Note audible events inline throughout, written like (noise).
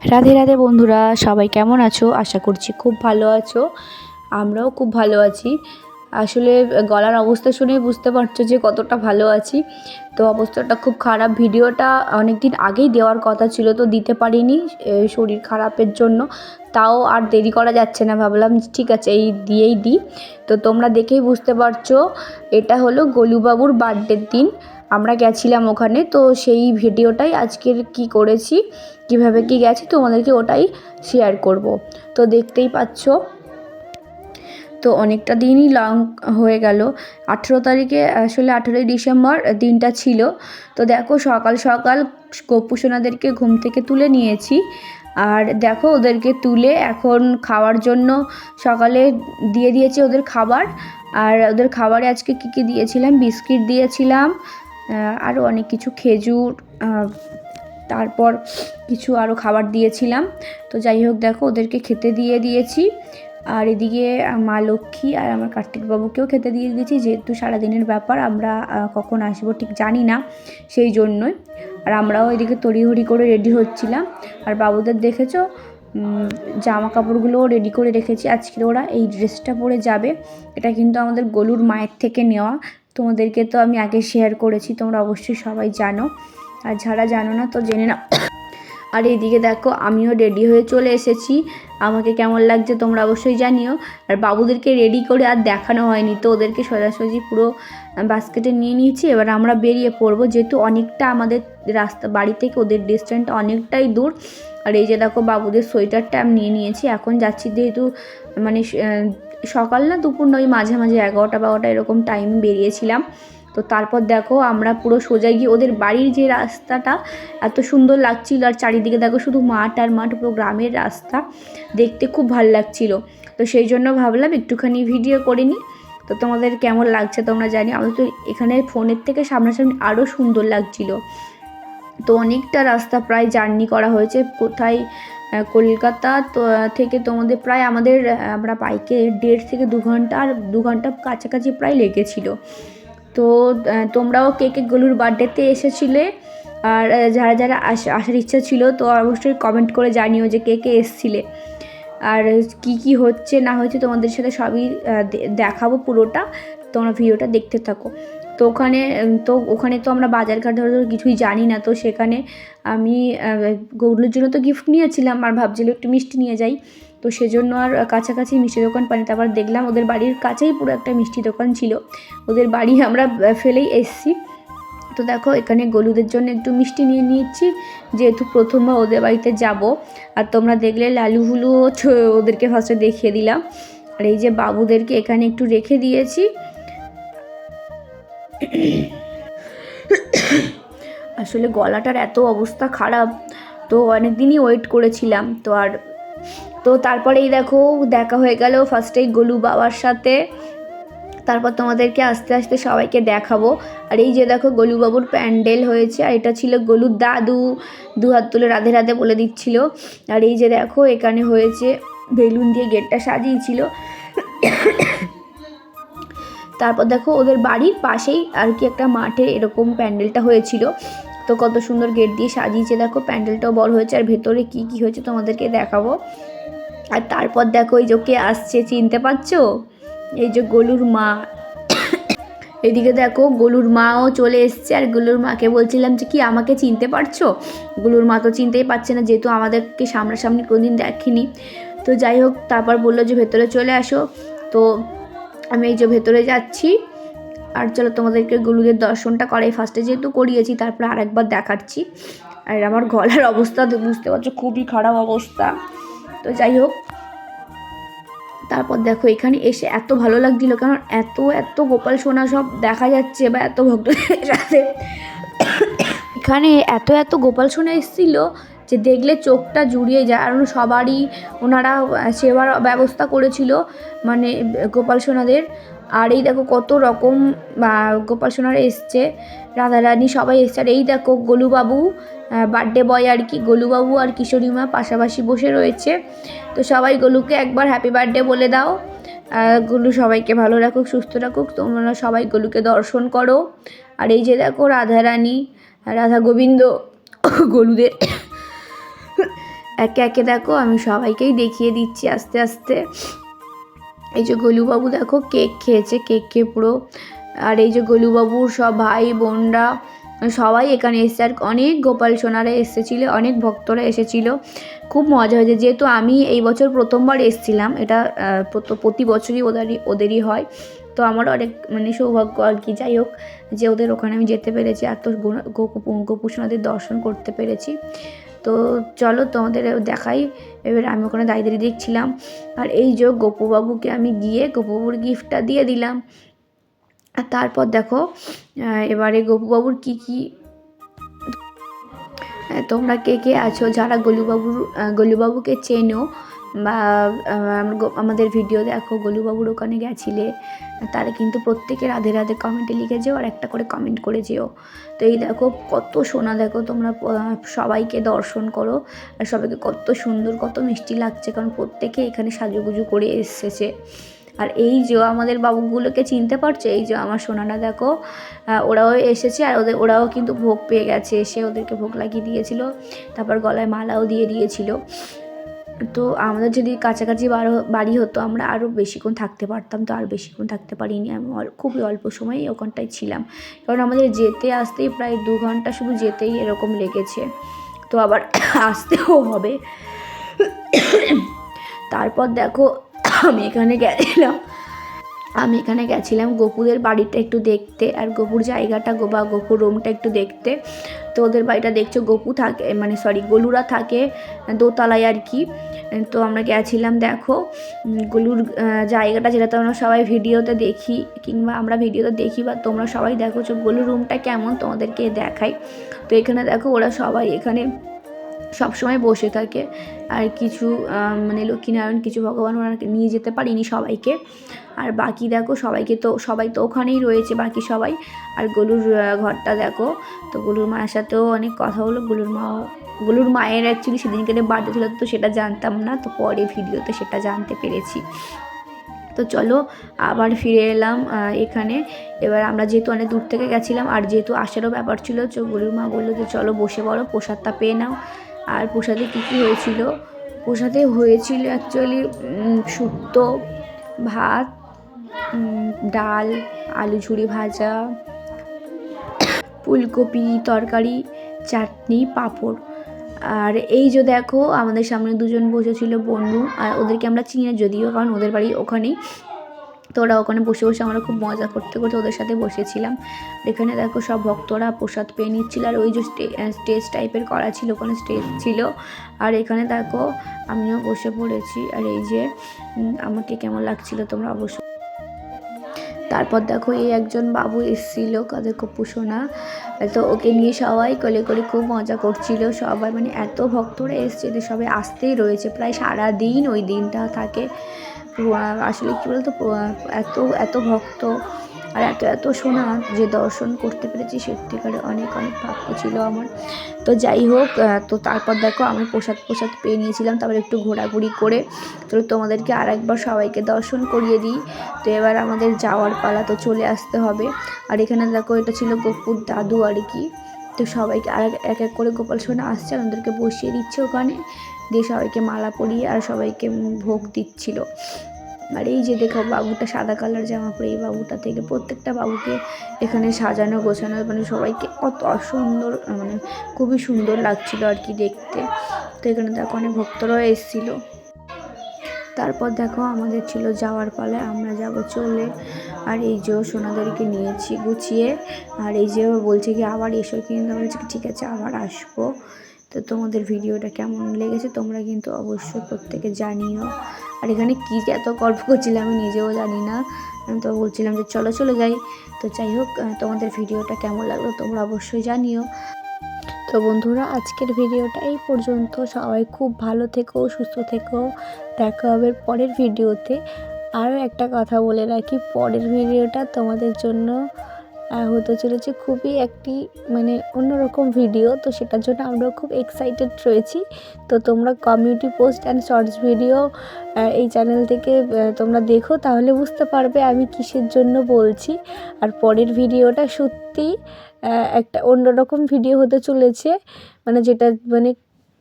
রাধে রাধে বন্ধুরা, সবাই কেমন আছো? আশা করছি খুব ভালো আছো। আমরাও খুব ভালো আছি। আসলে গলার অবস্থা শুনে বুঝতে পারছ যে কতটা ভালো আছি। তো অবস্থাটা খুব খারাপ। ভিডিওটা অনেক দিন আগেই দেওয়ার কথা ছিল, তো দিতে পারিনি শরীর খারাপের জন্য। তাও আর দেরি করা যাচ্ছে না। ভাবলাম ঠিক আছে, এই দিয়েই দিই। তো তোমরা দেখেই বুঝতে পারছ, এটা হলো গোলুবাবুর বার্থডের দিন। আমরা গেছিলাম ওখানে, তো সেই ভিডিওটাই আজকের কি করেছি, কীভাবে কি গেছি তোমাদেরকে ওটাই শেয়ার করব। তো দেখতেই পাচ্ছ, তো অনেকটা দিনই লং হয়ে গেল। আঠেরো তারিখে, আসলে আঠেরোই ডিসেম্বর দিনটা ছিল। তো দেখো সকাল সকাল গোপুসোনাদেরকে ঘুম থেকে তুলে নিয়েছি। আর দেখো ওদেরকে তুলে এখন খাওয়ার জন্য সকালে দিয়ে দিয়েছি ওদের খাবার। আর ওদের খাবারে আজকে কী কী দিয়েছিলাম? বিস্কিট দিয়েছিলাম আরও অনেক কিছু খেজুর তারপর কিছু আরও খাবার দিয়েছিলাম। তো যাই হোক, দেখো, ওদেরকে খেতে দিয়ে দিয়েছি। আর এদিকে মা লক্ষ্মী আর আমার কার্তিকবাবুকেও খেতে দিয়ে দিয়েছি। যেহেতু সারাদিনের ব্যাপার, আমরা কখন আসব ঠিক জানি না সেই জন্যই। আর আমরাও এদিকে তড়িঘড়ি করে রেডি হচ্ছিলাম। আর বাবুদের দেখেছ? জামা কাপড়গুলোও রেডি করে রেখেছি। আজকে ওরা এই ড্রেসটা পরে যাবে। এটা কিন্তু আমাদের গলুর মায়ের থেকে নেওয়া। তোমাদেরকে তো আমি আগে শেয়ার করেছি, তোমরা অবশ্যই সবাই জানো। আর যারা জানো না তো জেনে নাও। আর এইদিকে দেখো, আমিও রেডি হয়ে চলে এসেছি। আমাকে কেমন লাগছে তোমরা অবশ্যই জানিও। আর বাবুদেরকে রেডি করে আর দেখানো হয়নি, তো ওদেরকে সোজাসুজি পুরো বাস্কেটে নিয়ে নিয়েছি। এবার আমরা বেরিয়ে পড়ব, যেহেতু অনেকটা আমাদের রাস্তা, বাড়ি থেকে ওদের ডিস্টেন্স অনেকটাই দূর। আর এই যে দেখো, বাবুদের সোয়েটারটা আমি নিয়ে নিয়েছি। এখন যাচ্ছি যেহেতু মানে সকাল না দুপুর নয় মাঝে মাঝে এগারোটা বারোটা এরকম টাইম বেরিয়েছিলাম। তো তারপর দেখো আমরা পুরো সোজা গিয়ে ওদের বাড়ির যে রাস্তাটা এত সুন্দর লাগছিল, আর চারিদিকে দেখো শুধু মাঠ আর মাঠ, পুরো গ্রামের রাস্তা। দেখতে খুব ভালো লাগছিল। তো সেই জন্য ভাবলাম একটুখানি ভিডিও করে নিই। তো তোমাদের কেমন লাগছে তোমরা জানি, আমাদের তো এখানে ফোনের থেকে সামনাসামনি আরও সুন্দর লাগছিল। তো অনেকটা রাস্তা প্রায় জার্নি করা হয়েছে। কোথায় কলকাতা থেকে তোমাদের প্রায় আমাদের আমরা বাইকে দেড় থেকে দু ঘণ্টা আর দু ঘণ্টা কাছাকাছি প্রায় লেগেছিল। তো তোমরাও কে কে গলুর বার্থডেতে এসেছিলে? আর যারা যারা আস- আসার ইচ্ছা ছিল তো অবশ্যই কমেন্ট করে জানিও যে কে কে এসছিলে। আর, কি কি হচ্ছে না হচ্ছে তোমাদের সাথে সবই দেখাবো পুরোটা। তোমরা ভিডিওটা দেখতে থাকো। তো ওখানে তো ওখানে তো আমরা বাজারঘাট ধরে ধরে কিছুই জানি না। তো সেখানে আমি গৌরুর জন্য তো গিফট নিয়েছিলাম, আর ভাবছিলাম একটু মিষ্টি নিয়ে যাই। তো সেজন্য আর কাছাকাছি মিষ্টি দোকান পানি তারপর দেখলাম ওদের বাড়ির কাছেই পুরো একটা মিষ্টি দোকান ছিল। ওদের বাড়ি আমরা ফেলেই এসছি। তো দেখো, এখানে গলুদের জন্য একটু মিষ্টি নিয়ে নিয়েছি। যেহেতু প্রথমবার ওদের বাড়িতে যাব, আর তোমরা দেখলে লালু হুলু ওদেরকে ফার্স্টে দেখিয়ে দিলাম। আর এই যে বাবুদেরকে এখানে একটু রেখে দিয়েছি। আসলে গলাটার এত অবস্থা খারাপ, তো অনেক দিনই ওয়েট করেছিলাম, তো আর, তো তারপরেই দেখো দেখা হয়ে গেল ফার্স্টেই গোলু বাবার সাথে, তারপর তোমাদেরকে আস্তে আস্তে সবাইকে দেখাবো, আর এই যে দেখো গলু বাবুর প্যান্ডেল হয়েছে, আর এটা ছিল গোলুর দাদু দু হাত তুলে রাধে রাধে বলে দিচ্ছিল, আর এই যে দেখো এখানে হয়েছে বেলুন দিয়ে গেটটা সাজিয়েছিল তারপর দেখো ওদের বাড়ির পাশেই আর কি একটা মাঠে এরকম প্যান্ডেলটা হয়েছিল। তো কত সুন্দর গেট দিয়ে সাজিয়েছে, দেখো প্যান্ডেলটাও বড় হয়েছে আর ভেতরে কি কি হয়েছে তোমাদেরকে দেখাবো। আর তারপর দেখো এই যে কে আসছে, চিনতে পারছ? এই যে গলুর মা। এদিকে দেখো গলুর মাও চলে এসছে আর গলুর মাকে বলছিলাম যে, কি আমাকে চিনতে পারছ? গলুর মা তো চিনতেই পারছে না, যেহেতু আমাদেরকে সামনাসামনি কোনোদিন দেখেনি। তো যাই হোক, তারপর বলল যে, ভেতরে চলে আসো। তো আমি এই যে ভেতরে যাচ্ছি। আর চলো তোমাদেরকে গলুদের দর্শনটা করাই। ফার্স্টে যেহেতু করিয়েছি, তারপরে আরেকবার দেখাচ্ছি। আর আমার গলার অবস্থা বুঝতে পারছ, খুবই খারাপ অবস্থা। তো যাই হোক, তারপর দেখো, এখানে এসে এত ভালো লাগছিল, কারণ এত এত গোপাল সোনা সব দেখা যাচ্ছে বা এত ভক্তদের সাথে। এখানে এত এত গোপাল সোনা এসেছিল যে দেখলে চোখটা জুড়িয়ে যায়। আর সবারই ওনারা সেবার ব্যবস্থা করেছিল মানে গোপাল সোনাদের। আর এই দেখো কত রকম গোপাল সোনারা এসছে, রাধারানী সবাই এসছে। আর এই দেখো গোলুবাবু বার্থডে বয় আর কি, গোলুবাবু আর কিশোরী মা পাশাপাশি বসে রয়েছে। তো সবাই গোলুকে একবার হ্যাপি বার্থডে বলে দাও। গোলু সবাইকে ভালো রাখুক, সুস্থ রাখুক, তোমরা সবাই গোলুকে দর্শন করো। আর এই যে দেখো রাধারানী, রাধা গোবিন্দ, (coughs) গোলুদের একে একে দেখো, আমি সবাইকেই দেখিয়ে দিচ্ছি আস্তে আস্তে। এই যে গোলুবাবু দেখো, কেক খেয়েছে, কেক খেয়ে পুরো। আর এই যে গোলুবাবুর সব ভাই, বোনরা, সবাই এখানে এসেছে। আর অনেক গোপাল সোনারা এসেছিল, অনেক ভক্তরা এসেছিল। খুব মজা হয়েছে, যেহেতু আমি এই বছর প্রথমবার এসেছিলাম, এটা প্রত- বছরই ওদেরই ওদেরই হয়। তো আমার অনেক মানে সৌভাগ্য আর কি, যাই হোক, যে ওদের ওখানে আমি যেতে পেরেছি। এত গো- গো- দর্শন করতে পেরেছি। তো চলো তোমাদের দেখাই। এবার আমি ওখানে দাঁড়িয়ে দাঁড়িয়ে দেখছিলাম। আর এই যে গোপুবাবুকে আমি গিয়ে গোপুবাবুর গিফটটা দিয়ে দিলাম। আর তারপর দেখো এবারে গোপুবাবুর কি কি তোমরা কে কে আছো? যারা গলুবাবুর গলুবাবুকে চেনো বা আমাদের ভিডিও দেখো, গলুবাবুর ওখানে গেছিলে, তারা কিন্তু প্রত্যেকে রাধে রাধে কমেন্টে লিখে যেও আর একটা করে কমেন্ট করে যেও। তো এই দেখো, কত সোনা দেখো তোমরা সবাইকে দর্শন করো, আর সবাইকে কত সুন্দর, কত মিষ্টি লাগছে, কারণ প্রত্যেকে এখানে সাজুগুজু করে এসেছে। আর এই যে আমাদের বাবুগুলোকে চিনতে পারছ? এই যে আমার সোনাটা দেখো ওরাও এসেছে, আর ওদের, ওরাও কিন্তু ভোগ পেয়ে গেছে, এসে ওদেরকে ভোগ লাগিয়ে দিয়েছিল, তারপর গলায় মালাও দিয়ে দিয়েছিল। তো আমাদের যদি কাছাকাছি বাড়ি হতো, আমরা আরও বেশিক্ষণ থাকতে পারতাম। তো আর বেশিক্ষণ থাকতে পারিনি। আমি খুবই অল্প সময় ওখানটায় ছিলাম। কারণ আমাদের যেতে আসতেই প্রায় দু ঘণ্টা শুধু যেতেই এরকম লেগেছে। তো আবার (coughs) আসতেও হবে। তারপর দেখো, আমি এখানে গেছিলাম। আমি এখানে গেছিলাম গোপুদের বাড়িটা একটু দেখতে, আর গোপুর জায়গাটা গো বা গোপুর রুমটা একটু দেখতে। তো ওদের বাড়িটা দেখছ? গপু থাকে মানে সরি গলুরা থাকে দোতলায় আর কি। তো আমরা গেছিলাম, দেখো গলুর জায়গাটা যেটা আমরা সবাই ভিডিওতে দেখি, কিংবা আমরা ভিডিওতে দেখি বা তোমরা সবাই দেখো গোলুর রুমটা কেমন তোমাদেরকে দেখাই। তো এখানে দেখো ওরা সবাই এখানে সবসময় বসে থাকে। আর কিছু মানে লক্ষ্মীনারায়ণ, কিছু ভগবান ওরা নিয়ে যেতে পারিনি সবাইকে। আর বাকি দেখো, সবাইকে তো, সবাই তো ওখানেই রয়েছে, বাকি সবাই। আর গলুর ঘরটা দেখো, তো গলুর মায়ের সাথেও অনেক কথা হলো। গলুর মা, গলুর মায়ের অ্যাকচুয়ালি সেদিনকে বার্থডে ছিল তো সেটা জানতাম না, তো পরে ভিডিওতে সেটা জানতে পেরেছি। তো চলো, আবার ফিরে এলাম এখানে। এবার আমরা যেহেতু অনেক দূর থেকে গেছিলাম, আর যেহেতু আসারও ব্যাপার ছিল, তো গরুর মা বলল যে, চলো বসে পড়ো, প্রসাদটা পেয়ে নাও। আর প্রসাদে কী কী হয়েছিল? প্রসাদে হয়েছিল অ্যাকচুয়ালি শুক্তো, ভাত ডাল, আলু ঝুড়ি ভাজা, ফুলকপি, তরকারি, চাটনি, পাঁপড়। আর এই যে দেখো, আমাদের সামনে দুজন বসেছিল বন্ধু, আর ওদেরকে আমরা চিনি না যদিও, কারণ ওদের বাড়ি ওখানেই। তো ওরা ওখানে বসে বসে আমরা খুব মজা করতে করতে ওদের সাথে বসেছিলাম। এখানে দেখো সব ভক্তরা প্রসাদ পেয়ে নিচ্ছিল। আর ওই যে স্টেজ টাইপের করা ছিল, ওখানে স্টেজ ছিল। আর এখানে দেখো আমিও বসে পড়েছি। আর এই যে আমাকে কেমন লাগছিল তোমরা অবশ্যই তারপর দেখো এই একজন বাবু এসেছিল, কাদের কপুসোনা তো ওকে নিয়ে সবাই কোলে করে খুব মজা করছিল। সবাই মানে এত ভক্তরা এসছে যে সবাই আসতেই রয়েছে। প্রায় সারা দিন ওই দিনটা থাকে। আসলে কী বলতো এত এত ভক্ত আর এত এত সোনা যে দর্শন করতে পেরেছি, সত্যিকারে অনেক অনেক প্রাপ্য ছিল আমার। তো যাই হোক তো তারপর দেখো আমি প্রসাদ প্রসাদ পেয়ে নিয়েছিলাম, তারপর একটু ঘোরাঘুরি করে। তো তোমাদেরকে আর একবার সবাইকে দর্শন করিয়ে দিই। তো এবার আমাদের যাওয়ার পালা তো চলে আসতে হবে। আর এখানে দেখো, এটা ছিল গোপুর দাদু আর কি। তো সবাইকে আর এক- এক করে গোপাল সোনা আসছে, আর ওদেরকে বসিয়ে দিচ্ছে ওখানে। দিয়ে সবাইকে মালা পরিয়ে আর সবাইকে ভোগ দিচ্ছিল। আর এই যে দেখো বাবুটা সাদা কালার জামা পরে এই বাবুটা থেকে প্রত্যেকটা বাবুকে এখানে সাজানো, গোছানো মানে সবাইকে কত সুন্দর মানে খুবই সুন্দর লাগছিল আর কি দেখতে। তো এখানে দেখো অনেক ভক্তরাও এসেছিল। তারপর দেখো আমাদের ছিল যাওয়ার পালে, আমরা যাব চলে। আর এই যে সোনাদারিকে নিয়েছি গুছিয়ে। আর এই যে বলছে কি, আবার এসো। কিন্তু বলছি ঠিক আছে, আবার আসব। তো তোমাদের ভিডিওটা কেমন লেগেছে তোমরা কিন্তু অবশ্যই প্রত্যেকে জানিও। আর এখানে কী এত গল্প করছিলাম আমি নিজেও জানি না। আমি তো বলছিলাম যে চলো, চলে যাই। তো যাই হোক তোমাদের ভিডিওটা কেমন লাগল তোমরা অবশ্যই জানিও। তো বন্ধুরা, আজকের ভিডিওটা এই পর্যন্ত। সবাই খুব ভালো থেকো, সুস্থ থেকো। দেখা হবে পরের ভিডিওতে। আরও একটা কথা বলে রাখি, পরের ভিডিওটা তোমাদের জন্য। হতে চলেছে খুবই একটি মানে অন্যরকম ভিডিও তো সেটার জন্য আমরা খুব এক্সাইটেড রয়েছি। তো তোমরা community post and shorts video এই চ্যানেল থেকে তোমরা দেখো, তাহলে বুঝতে পারবে আমি কিসের জন্য বলছি। আর পরের ভিডিওটা সত্যি একটা অন্যরকম ভিডিও হতে চলেছে। মানে যেটা মানে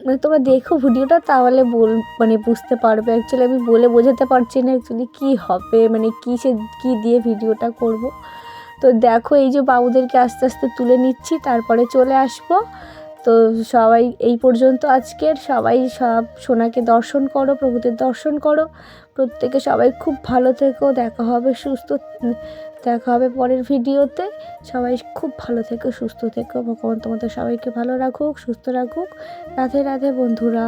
মানে তোমরা দেখো ভিডিওটা তাহলে বল মানে বুঝতে পারবে। অ্যাকচুয়ালি আমি বলে বোঝাতে পারছি না অ্যাকচুয়ালি কী হবে মানে কী সে কী দিয়ে ভিডিওটা করব। তো দেখো এই যে বাবুদেরকে আস্তে আস্তে তুলে নিচ্ছি, তারপরে চলে আসব। তো সবাই এই পর্যন্ত আজকের। সবাই সব সোনাকে দর্শন করো, প্রভুদের দর্শন করো। প্রত্যেকে সবাই খুব ভালো থেকো। দেখা হবে সুস্থ, দেখা হবে পরের ভিডিওতে। সবাই খুব ভালো থেকো, সুস্থ থেকো। ভগবান তোমাদের সবাইকে ভালো রাখুক, সুস্থ রাখুক। রাধে রাধে বন্ধুরা।